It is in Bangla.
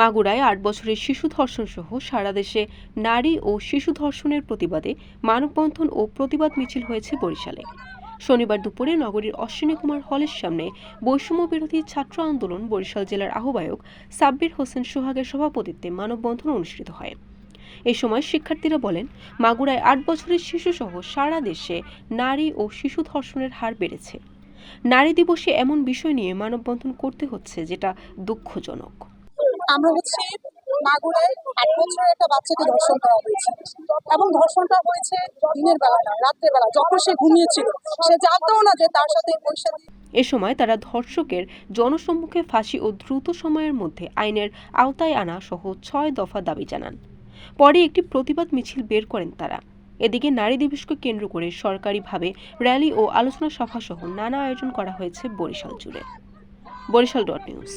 মাগুরায় আট বছরের শিশু ধর্ষণ সহ সারা দেশে নারী ও শিশু ধর্ষণের প্রতিবাদে মানববন্ধন ও প্রতিবাদ মিছিল হয়েছে বরিশালে। শনিবার দুপুরে নগরীর অশ্বিনী কুমার হলের সামনে বৈষম্য বিরোধী ছাত্র আন্দোলন বরিশাল জেলার আহ্বায়ক সাব্বির হোসেন সোহাগের সভাপতিত্বে মানববন্ধন অনুষ্ঠিত হয়। এ সময় শিক্ষার্থীরা বলেন, মাগুরায় আট বছরের শিশুসহ সারা দেশে নারী ও শিশু ধর্ষণের হার বেড়েছে। নারী দিবসে এমন বিষয় নিয়ে মানববন্ধন করতে হচ্ছে, যেটা দুঃখজনক। আমরা হচ্ছে মাগুরায় আট বছরের একটা বাচ্চাকে ধর্ষণ করা হয়েছে। এবং ধর্ষণটা হয়েছে দিনের বেলা না রাত্রের বেলা, যখন সে ঘুমিয়েছিল। সে জানতেও না যে তার সাথে পয়সা এ সময় তারা ধর্ষকের জনসম্মুখে ফাঁসি ও দ্রুত সময়ের মধ্যে আইনের আওতায় আনা সহ ছয় দফা দাবি জানান। পরে একটি প্রতিবাদ মিছিল বের করেন তারা। এদিকে নারী দিবসকে কেন্দ্র করে সরকারিভাবে র্যালি ও আলোচনা সভা সহ নানা আয়োজন করা হয়েছে বরিশাল জুড়ে। Barishal dot news.